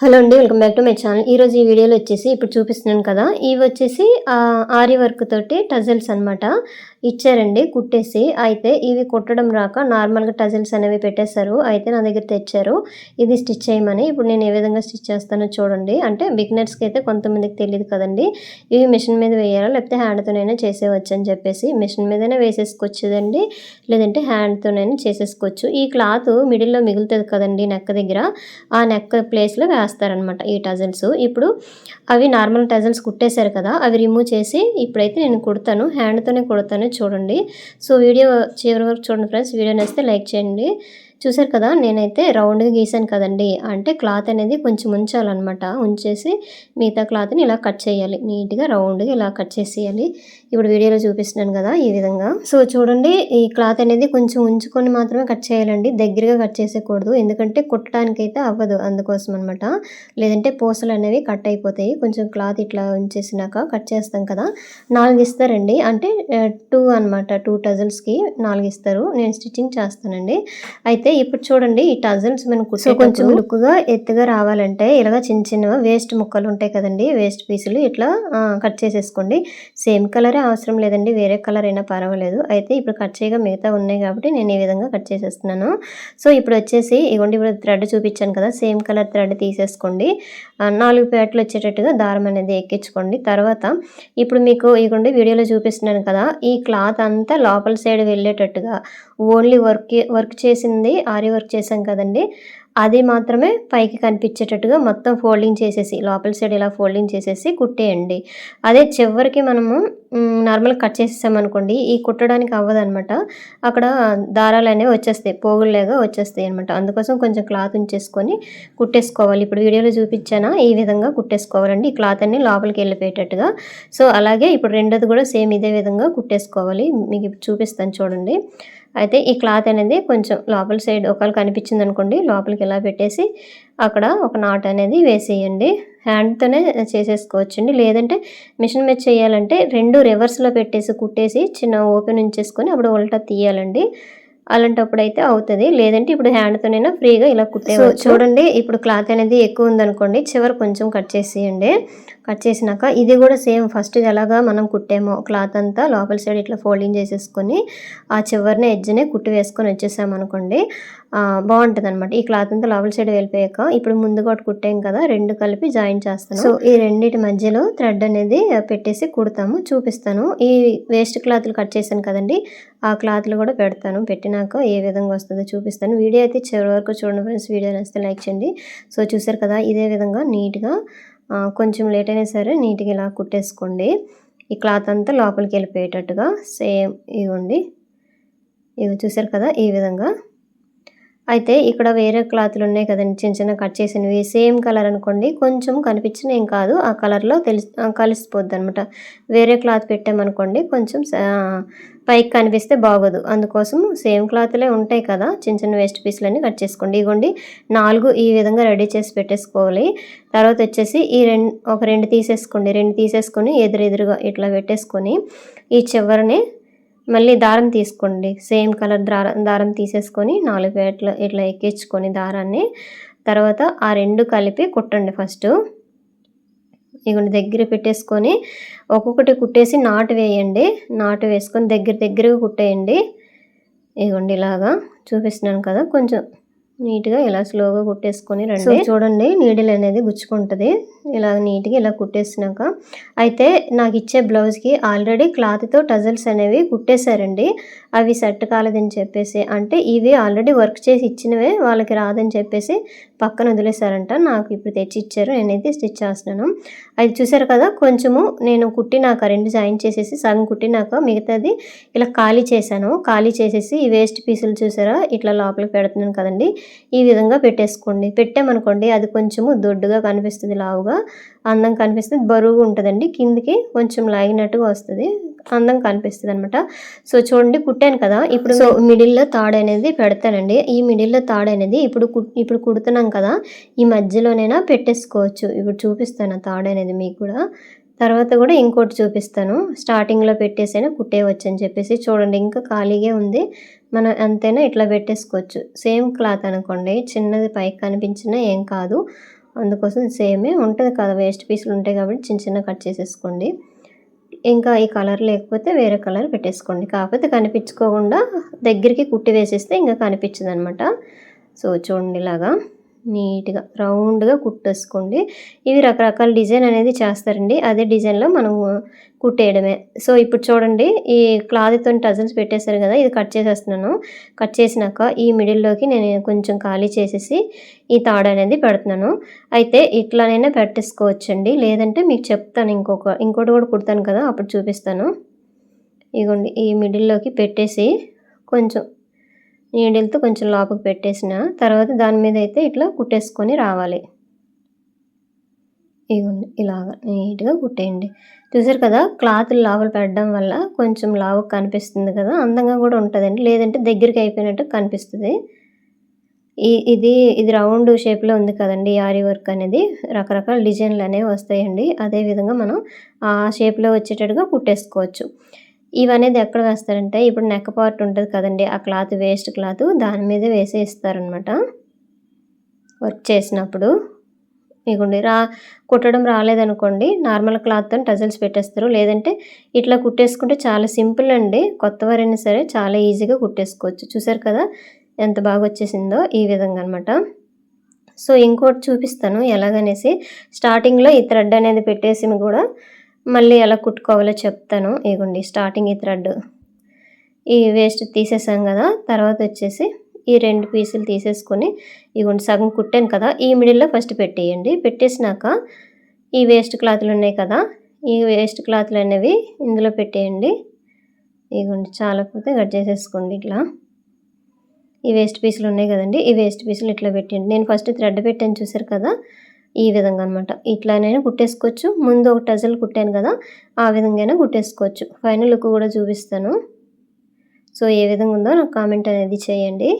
Hello అండి welcome back to my channel. ఈరోజు ఈ వీడియోలో వచ్చేసి ఇప్పుడు చూపిస్తున్నాను కదా. ఇవి వచ్చేసి ఆరి వర్క్ తోటి టజల్స్ అన్నమాట. ఇచ్చారండి కుట్టేసి. అయితే ఇవి కుట్టడం రాక నార్మల్గా టజల్స్ అనేవి పెట్టేశారు. అయితే నా దగ్గర తెచ్చారు. ఇది స్టిచ్ చేయమని. ఇప్పుడు నేను ఏ విధంగా స్టిచ్ చేస్తానో చూడండి. అంటే బిగినర్స్కి అయితే కొంతమందికి తెలియదు కదండి. ఇవి మిషన్ మీద వేయాలా లేకపోతే హ్యాండ్తోనైనా చేసేవచ్చు అని చెప్పేసి మిషన్ మీదనే వేసేసుకోవచ్చుదండి. లేదంటే హ్యాండ్తోనైనా చేసేసుకోవచ్చు. ఈ క్లాత్ మిడిల్లో మిగులుతుంది కదండి నెక్ దగ్గర. ఆ నెక్ ప్లేస్లో రాస్తారనమాట ఈ టజల్స్. ఇప్పుడు అవి నార్మల్ టజల్స్ కుట్టేశారు కదా అవి రిమూవ్ చేసి ఇప్పుడైతే నేను కుడతాను. హ్యాండ్తోనే కుడతాను చూడండి. సో వీడియో చివరి వరకు చూడండి ఫ్రెండ్స్. వీడియో నేస్తే లైక్ చేయండి. చూసారు కదా నేనైతే రౌండ్గా గీసాను కదండి. అంటే క్లాత్ అనేది కొంచెం ఉంచాలన్నమాట. ఉంచేసి మిగతా క్లాత్ని ఇలా కట్ చేయాలి. నీట్గా రౌండ్గా ఇలా కట్ చేసేయాలి. ఇప్పుడు వీడియోలో చూపిస్తున్నాను కదా ఈ విధంగా. సో చూడండి ఈ క్లాత్ అనేది కొంచెం ఉంచుకొని మాత్రమే కట్ చేయాలండి. దగ్గరగా కట్ చేసేయకూడదు. ఎందుకంటే కుట్టడానికి అయితే అవ్వదు అందుకోసం అనమాట లేదంటే పూసలు అనేవి కట్ అయిపోతాయి. కొంచెం క్లాత్ ఇట్లా ఉంచేసినాక కట్ చేస్తాం కదా నాలుగు ఇస్తారండి. అంటే టూ అనమాట టూ టజల్స్కి నాలుగు ఇస్తారు. నేను స్టిచ్చింగ్ చేస్తానండి. అయితే ఇప్పుడు చూడండి ఈ టజల్స్ మనం కుట్టే కొంచెం లుక్గా ఎత్తుగా రావాలంటే ఇలాగ చిన్న చిన్న వేస్ట్ ముక్కలు ఉంటాయి కదండి వేస్ట్ పీసులు ఇట్లా కట్ చేసేసుకోండి. సేమ్ కలరే అవసరం లేదండి వేరే కలర్ అయినా పర్వాలేదు. అయితే ఇప్పుడు కట్ చేయగా మిగతా ఉన్నాయి కాబట్టి నేను ఈ విధంగా కట్ చేసేస్తున్నాను. సో ఇప్పుడు వచ్చేసి ఇగోండి ఇప్పుడు థ్రెడ్ చూపించాను కదా సేమ్ కలర్ థ్రెడ్ తీసేసుకోండి. నాలుగు పేటలు వచ్చేటట్టుగా దారం అనేది ఎక్కించుకోండి. తర్వాత ఇప్పుడు మీకు ఇగోండి వీడియోలో చూపిస్తున్నాను కదా ఈ క్లాత్ అంతా లోపల సైడ్ వెళ్ళేటట్టుగా ఓన్లీ వర్క్ వర్క్ చేసింది ఆరి వర్క్ చేసాం కదండి. అది మాత్రమే పైకి కనిపించేటట్టుగా మొత్తం ఫోల్డింగ్ చేసేసి లోపల సైడ్ ఇలా ఫోల్డింగ్ చేసేసి కుట్టేయండి. అదే చివరికి మనము నార్మల్ కట్ చేసేసామనుకోండి ఈ కుట్టడానికి అవ్వదనమాట అక్కడ దారాలు అనేవి వచ్చేస్తాయి పోగుల్లాగా వచ్చేస్తాయి అనమాట అందుకోసం కొంచెం క్లాత్ ఉంచేసుకొని కుట్టేసుకోవాలి. ఇప్పుడు వీడియోలో చూపించానా ఈ విధంగా కుట్టేసుకోవాలండి. ఈ క్లాత్ అన్ని లోపలికి వెళ్ళిపోయేటట్టుగా. సో అలాగే ఇప్పుడు రెండోది కూడా సేమ్ ఇదే విధంగా కుట్టేసుకోవాలి. మీకు చూపిస్తాను చూడండి. అయితే ఈ క్లాత్ అనేది కొంచెం లోపల సైడ్ ఒకవేళ కనిపించింది అనుకోండి లోపలికి ఇలా పెట్టేసి అక్కడ ఒక నాట్ అనేది వేసేయండి. హ్యాండ్తోనే చేసేసుకోవచ్చండి. లేదంటే మిషన్ మీద చేయాలంటే రెండు రివర్స్లో పెట్టేసి కుట్టేసి చిన్న ఓపెన్ ఉంచేసుకొని అప్పుడు ఉల్టా తీయాలండి. అలాంటప్పుడు అయితే అవుతుంది. లేదంటే ఇప్పుడు హ్యాండ్తోనైనా ఫ్రీగా ఇలా కుట్టేవచ్చు. చూడండి ఇప్పుడు క్లాత్ అనేది ఎక్కువ ఉందనుకోండి చివరి కొంచెం కట్ చేసేయండి. కట్ చేసినాక ఇది కూడా సేమ్ ఫస్ట్ ఎలాగా మనం కుట్టామో క్లాత్ అంతా లోపల సైడ్ ఇట్లా ఫోల్డింగ్ చేసేసుకొని ఆ చివరిని ఎడ్జ్నే కుట్టి వేసుకొని వచ్చేసామనుకోండి బాగుంటుంది అనమాట ఈ క్లాత్ అంతా లోపల సైడ్ వెళ్ళిపోయాక ఇప్పుడు ముందుగా ఒకటి కుట్టాం కదా రెండు కలిపి జాయిన్ చేస్తాను. సో ఈ రెండింటి మధ్యలో థ్రెడ్ అనేది పెట్టేసి కుడతాము చూపిస్తాను. ఈ వేస్ట్ క్లాత్లు కట్ చేశాను కదండి ఆ క్లాత్లు కూడా పెడతాను. పెట్టినాక ఏ విధంగా వస్తుందో చూపిస్తాను. వీడియో అయితే చివరి వరకు చూడండి ఫ్రెండ్స్. వీడియో నచ్చితే లైక్ చేయండి. సో చూసారు కదా ఇదే విధంగా నీట్గా కొంచెం లేట్ అయినా సరే నీట్గా ఇలా కుట్టేసుకోండి. ఈ క్లాత్ అంతా లోపలికి వెళ్ళిపోయేటట్టుగా సేమ్ ఇవ్వండి ఇవి చూసారు కదా ఈ విధంగా. అయితే ఇక్కడ వేరే క్లాత్లు ఉన్నాయి కదండి. చిన్న చిన్న కట్ చేసినవి. సేమ్ కలర్ అనుకోండి. కొంచెం కనిపించిన ఏం కాదు. ఆ కలర్లో తెలిసి కలిసిపోద్ది అనమాట వేరే క్లాత్ పెట్టామనుకోండి కొంచెం పైకి కనిపిస్తే బాగోదు. అందుకోసం సేమ్ క్లాత్లే ఉంటాయి కదా. చిన్న చిన్న వేస్ట్ పీసులన్నీ కట్ చేసుకోండి. ఇగోండి నాలుగు ఈ విధంగా రెడీ చేసి పెట్టేసుకోవాలి. తర్వాత వచ్చేసి ఈ రెండు ఒక రెండు తీసేసుకోండి. రెండు తీసేసుకొని ఎదురెదురుగా ఇట్లా పెట్టేసుకొని ఈ చివరిని మళ్ళీ దారం తీసుకోండి. సేమ్ కలర్ దారం దారం తీసేసుకొని నాలుగు వేట్ల ఇట్లా ఎక్కించుకొని దారాన్ని తర్వాత ఆ రెండు కలిపి కుట్టండి ఫస్ట్. ఇగోండి దగ్గర పెట్టేసుకొని ఒక్కొక్కటి కుట్టేసి నాటు వేయండి. నాటు వేసుకొని దగ్గర దగ్గరగా కుట్టేయండి. ఇగోండి ఇలాగా చూపిస్తున్నాను కదా కొంచెం. నీట్గా ఇలా స్లోగా కుట్టేసుకొని రండి. చూడండి నీడిల్ అనేది గుచ్చుకుంటుంది. ఇలా నీట్గా ఇలా కుట్టేసినాక అయితే నాకు ఇచ్చే బ్లౌజ్కి ఆల్రెడీ క్లాత్తో టజల్స్ అనేవి కుట్టేశారండి. అవి సెట్ కాలేదని చెప్పేసి అంటే ఇవి ఆల్రెడీ వర్క్ చేసి ఇచ్చినవే వాళ్ళకి రాదని చెప్పేసి పక్కన వదిలేశారంట. నాకు ఇప్పుడు తెచ్చి ఇచ్చారు నేనైతే స్టిచ్ చేస్తున్నాను. అది చూసారు కదా కొంచెము నేను కుట్టినాక రెండు జాయిన్ చేసేసి సగం కుట్టినాక మిగతాది ఇలా ఖాళీ చేశాను. ఖాళీ చేసేసి ఈ వేస్ట్ పీసులు చూసారా ఇట్లా లోపలికి పెడుతున్నాను కదండి. ఈ విధంగా పెట్టేసుకోండి. పెట్టామనుకోండి అది కొంచెము దొడ్డుగా కనిపిస్తుంది లావుగా అందం కనిపిస్తుంది బరువుగా ఉంటుందండి. కిందికి కొంచెం లాగినట్టుగా వస్తుంది. అందం కనిపిస్తుంది అనమాట సో చూడండి కుట్టాను కదా. ఇప్పుడు సో మిడిల్లో తాడు అనేది పెడతానండి. ఈ మిడిల్లో తాడు అనేది ఇప్పుడు ఇప్పుడు కుడుతున్నాం కదా. ఈ మధ్యలోనైనా పెట్టేసుకోవచ్చు. ఇప్పుడు చూపిస్తాను తాడు అనేది మీకు కూడా. తర్వాత కూడా ఇంకోటి చూపిస్తాను. స్టార్టింగ్లో పెట్టేసైనా కుట్టేయవచ్చు అని చెప్పేసి. చూడండి ఇంకా ఖాళీగా ఉంది. మనం అంతైనా ఇట్లా పెట్టేసుకోవచ్చు. సేమ్ క్లాత్ అనుకోండి. చిన్నది పైకి కనిపించినా ఏం కాదు. అందుకోసం సేమే ఉంటుంది కదా. వేస్ట్ పీసులు ఉంటాయి కాబట్టి చిన్న చిన్న కట్ చేసేసుకోండి. ఇంకా ఈ కలర్ లేకపోతే వేరే కలర్ పెట్టేసుకోండి. కాకపోతే కనిపించుకోకుండా దగ్గరికి కుట్టి వేసేస్తే ఇంకా కనిపించదు అనమాట సో చూడండి ఇలాగా. నీట్గా రౌండ్గా కుట్టేసుకోండి. ఇవి రకరకాల డిజైన్ అనేది చేస్తారండి. అదే డిజైన్లో మనం కుట్టేయడమే. సో ఇప్పుడు చూడండి ఈ క్లాత్తో టజల్స్ పెట్టేశారు కదా ఇది కట్ చేసేస్తున్నాను. కట్ చేసినాక ఈ మిడిల్లోకి నేను కొంచెం ఖాళీ చేసేసి ఈ తాడు అనేది పెడుతున్నాను. అయితే ఇట్లానైనా పెట్టేసుకోవచ్చండి. లేదంటే మీకు చెప్తాను ఇంకొక ఇంకోటి కూడా కుడతాను కదా అప్పుడు చూపిస్తాను. ఇగోండి ఈ మిడిల్లోకి పెట్టేసి కొంచెం నీడిల్తో కొంచెం లోపలికి పెట్టేసిన తర్వాత దాని మీద అయితే ఇట్లా కుట్టేసుకొని రావాలి. ఇదిగోండి ఇలాగ నీట్గా కుట్టేయండి. చూసారు కదా క్లాత్ లోపల పెట్టడం వల్ల కొంచెం లావు కనిపిస్తుంది కదా అందంగా కూడా ఉంటుందండి. లేదంటే దగ్గరికి అయిపోయినట్టు కనిపిస్తుంది. ఈ ఇది ఇది రౌండ్ షేప్లో ఉంది కదండి ఆరి వర్క్ అనేది. రకరకాల డిజైన్లు అనేవి వస్తాయండి. అదేవిధంగా మనం ఆ షేప్లో వచ్చేటట్టుగా కుట్టేసుకోవచ్చు. ఇవనేది ఎక్కడ వేస్తారంటే ఇప్పుడు నెక్ పార్ట్ ఉంటుంది కదండి ఆ క్లాత్ వేస్ట్ క్లాత్ దాని మీద వేసే ఇస్తారనమాట వర్క్ చేసినప్పుడు. ఇగోండి రా కుట్టడం రాలేదనుకోండి నార్మల్ క్లాత్తో టజల్స్ పెట్టేస్తారు. లేదంటే ఇట్లా కుట్టేసుకుంటే చాలా సింపుల్ అండి. కొత్త వారైనా సరే చాలా ఈజీగా కుట్టేసుకోవచ్చు. చూసారు కదా ఎంత బాగా వచ్చేసిందో ఈ విధంగా అనమాట సో ఇంకోటి చూపిస్తాను. ఎలాగనేసి స్టార్టింగ్లో ఈ థ్రెడ్ అనేది పెట్టేసి కూడా మళ్ళీ ఎలా కుట్టుకోవాలో చెప్తాను. ఇగోండి స్టార్టింగ్ ఈ థ్రెడ్ ఈ వేస్ట్ తీసేసాం కదా తర్వాత వచ్చేసి ఈ రెండు పీసులు తీసేసుకొని ఇగోండి సగం కుట్టాను కదా ఈ మిడిల్లో ఫస్ట్ పెట్టేయండి. పెట్టేసినాక ఈ వేస్ట్ క్లాత్లు ఉన్నాయి కదా ఈ వేస్ట్ క్లాత్లు అనేవి ఇందులో పెట్టేయండి. ఇగోండి చాలకపోతే కట్ చేసేసుకోండి ఇట్లా. ఈ వేస్ట్ పీసులు ఉన్నాయి కదండి ఈ వేస్ట్ పీసులు ఇట్లా పెట్టండి నేను ఫస్ట్ థ్రెడ్ పెట్టాను చూసారు కదా ఈ విధంగా అనమాట ఇట్లానైనా కుట్టేసుకోవచ్చు. ముందు ఒక టజల్ కుట్టాను కదా ఆ విధంగా కుట్టేసుకోవచ్చు. ఫైనల్ లుక్ కూడా చూపిస్తాను. సో ఏ విధంగా ఉందో నాకు కామెంట్ అనేది చేయండి.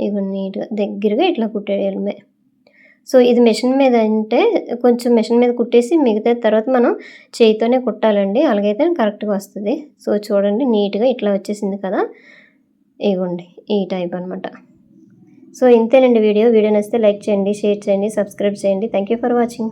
ఇవి నీట్గా దగ్గరగా ఇట్లా కుట్టేయడమే సో ఇది మిషన్ మీద అంటే కొంచెం మిషన్ మీద కుట్టేసి మిగతా తర్వాత మనం చేయితోనే కుట్టాలండి. అలాగైతే కరెక్ట్గా వస్తుంది. సో చూడండి నీట్గా ఇట్లా వచ్చేసింది కదా. ఇగోండి ఈ టైప్ అనమాట సో ఇంతేనండి వీడియో. వీడియో నచ్చితే లైక్ చేయండి షేర్ చేయండి సబ్స్క్రైబ్ చేయండి. Thank you for watching